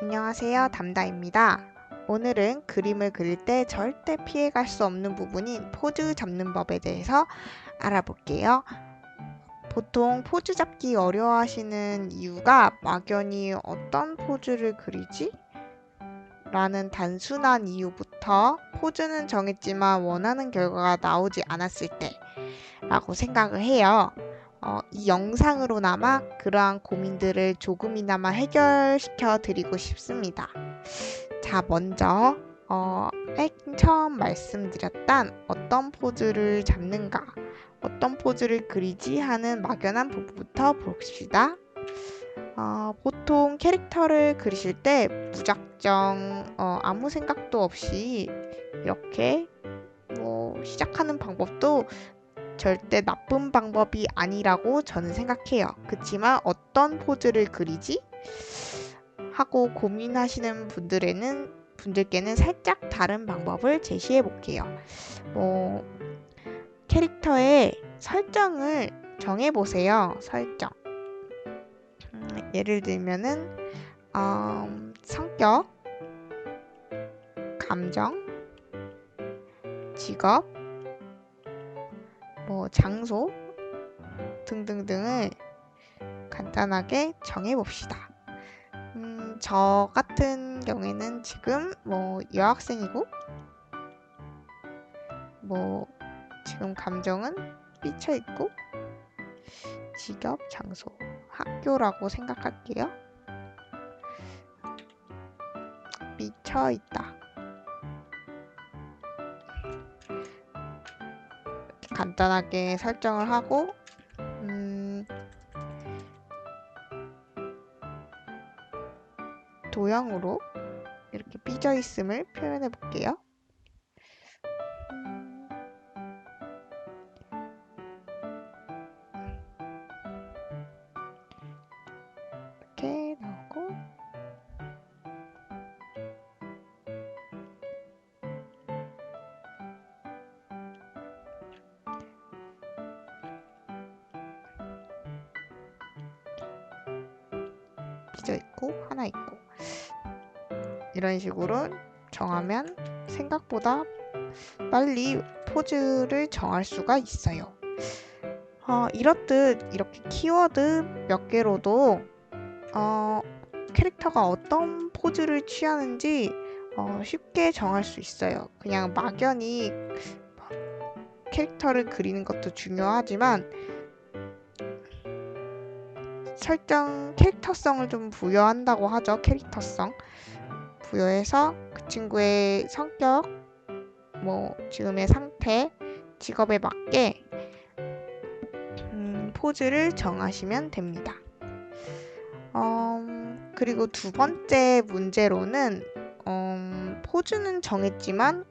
안녕하세요. 담다입니다. 오늘은 그림을 그릴 때 절대 피해갈 수 없는 부분인 포즈 잡는 법에 대해서 알아볼게요. 보통 포즈 잡기 어려워하시는 이유가 막연히 어떤 포즈를 그리지? 라는 단순한 이유부터 포즈는 정했지만 원하는 결과가 나오지 않았을 때 라고 생각을 해요. 어, 이 영상으로나마 그러한 고민들을 조금이나마 해결시켜 드리고 싶습니다. 자, 먼저 어, 맨 처음 말씀드렸던 어떤 포즈를 잡는가, 어떤 포즈를 그리지 하는 막연한 부분부터 봅시다. 어, 보통 캐릭터를 그리실 때 무작정 어, 아무 생각도 없이 이렇게 뭐 시작하는 방법도 절대 나쁜 방법이 아니라고 저는 생각해요. 그렇지만 어떤 포즈를 그리지? 하고 고민하시는 분들에는 분들께는 살짝 다른 방법을 제시해 볼게요. 뭐 캐릭터의 설정을 정해 보세요. 설정. 음, 예를 들면은 음, 성격, 감정, 직업, 뭐 장소 등등등을 간단하게 정해 봅시다. 음, 저 같은 경우에는 지금 뭐 여학생이고 뭐 지금 감정은 삐쳐 있고 직업, 장소, 학교라고 생각할게요. 삐쳐 있다. 간단하게 설정을 하고 음, 도형으로 이렇게 삐져 있음을 표현해 볼게요. 삐져 있고 하나 있고 이런 식으로 정하면 생각보다 빨리 포즈를 정할 수가 있어요. 어, 이렇듯 이렇게 키워드 몇 개로도 어, 캐릭터가 어떤 포즈를 취하는지 어, 쉽게 정할 수 있어요. 그냥 막연히 캐릭터를 그리는 것도 중요하지만 설정 캐릭터성을 좀 부여한다고 하죠. 캐릭터성 부여해서 그 친구의 성격, 뭐 지금의 상태, 직업에 맞게 음, 포즈를 정하시면 됩니다. 어, 그리고 두 번째 문제로는 어, 포즈는 정했지만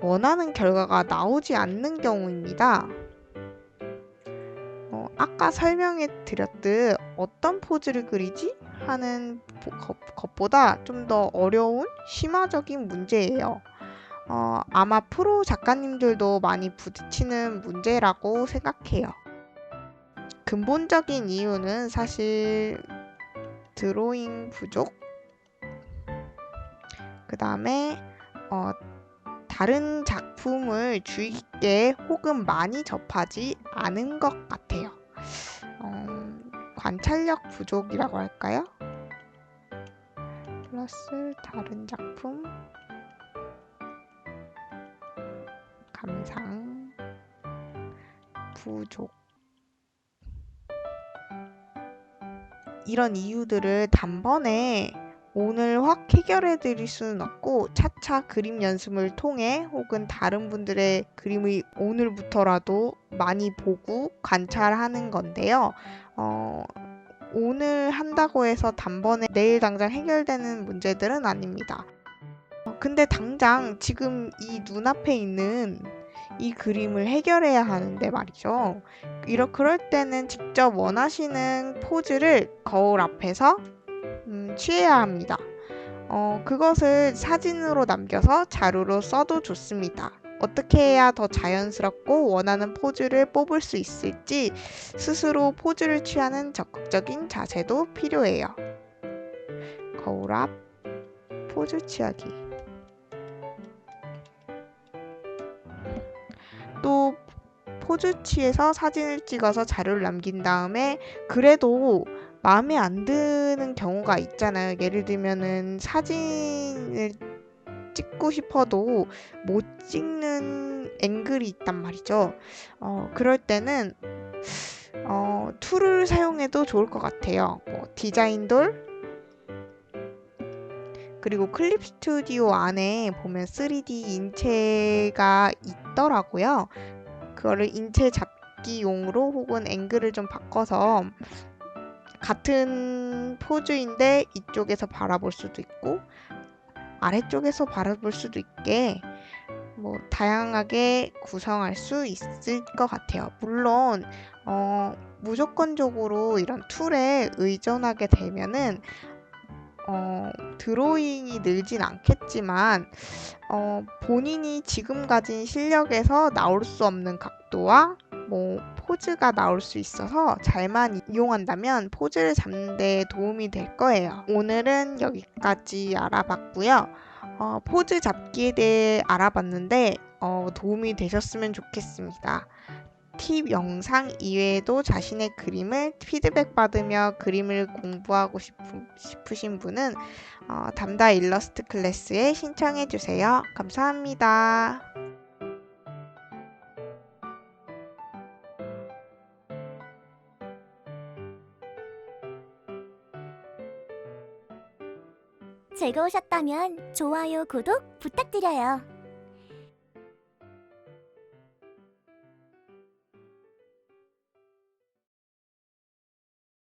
원하는 결과가 나오지 않는 경우입니다. 어, 아까 설명해 드렸듯 어떤 포즈를 그리지? 하는 것보다 좀 더 어려운 심화적인 문제예요. 어, 아마 프로 작가님들도 많이 부딪히는 문제라고 생각해요. 근본적인 이유는 사실 드로잉 부족, 그 다음에 어, 다른 작품을 주의 깊게 혹은 많이 접하지 않은 것 같아요. 어, 관찰력 부족이라고 할까요? 플러스 다른 작품. 감상. 부족. 이런 이유들을 단번에 오늘 확 해결해 드릴 수는 없고 차차 그림 연습을 통해 혹은 다른 분들의 그림을 오늘부터라도 많이 보고 관찰하는 건데요. 어, 오늘 한다고 해서 단번에 내일 당장 해결되는 문제들은 아닙니다. 어, 근데 당장 지금 이 눈앞에 있는 이 그림을 해결해야 하는데 말이죠. 이러 그럴 때는 직접 원하시는 포즈를 거울 앞에서 음, 취해야 합니다. 어, 그것을 사진으로 남겨서 자료로 써도 좋습니다. 어떻게 해야 더 자연스럽고 원하는 포즈를 뽑을 수 있을지 스스로 포즈를 취하는 적극적인 자세도 필요해요. 거울 앞 포즈 취하기. 또 포즈 취해서 사진을 찍어서 자료를 남긴 다음에 그래도 마음에 안 드는 경우가 있잖아요. 예를 들면은 사진을 찍고 싶어도 못 찍는 앵글이 있단 말이죠. 어, 그럴 때는 어, 툴을 사용해도 좋을 것 같아요. 뭐, 디자인돌 그리고 클립 스튜디오 안에 보면 3D 인체가 있더라고요. 그거를 인체 잡기용으로 혹은 앵글을 좀 바꿔서 같은 포즈인데 이쪽에서 바라볼 수도 있고 아래쪽에서 바라볼 수도 있게 뭐 다양하게 구성할 수 있을 것 같아요. 물론 어, 무조건적으로 이런 툴에 의존하게 되면은 어, 드로잉이 늘진 않겠지만 어, 본인이 지금 가진 실력에서 나올 수 없는 각도와 뭐 포즈가 나올 수 있어서 잘만 이용한다면 포즈를 잡는 데 도움이 될 거예요. 오늘은 여기까지 알아봤고요. 어, 포즈 잡기에 대해 알아봤는데 어, 도움이 되셨으면 좋겠습니다. 팁 영상 이외에도 자신의 그림을 피드백 받으며 그림을 공부하고 싶, 싶으신 분은 어, 담다 일러스트 클래스에 신청해 주세요. 감사합니다. 즐거우셨다면 좋아요, 구독 부탁드려요.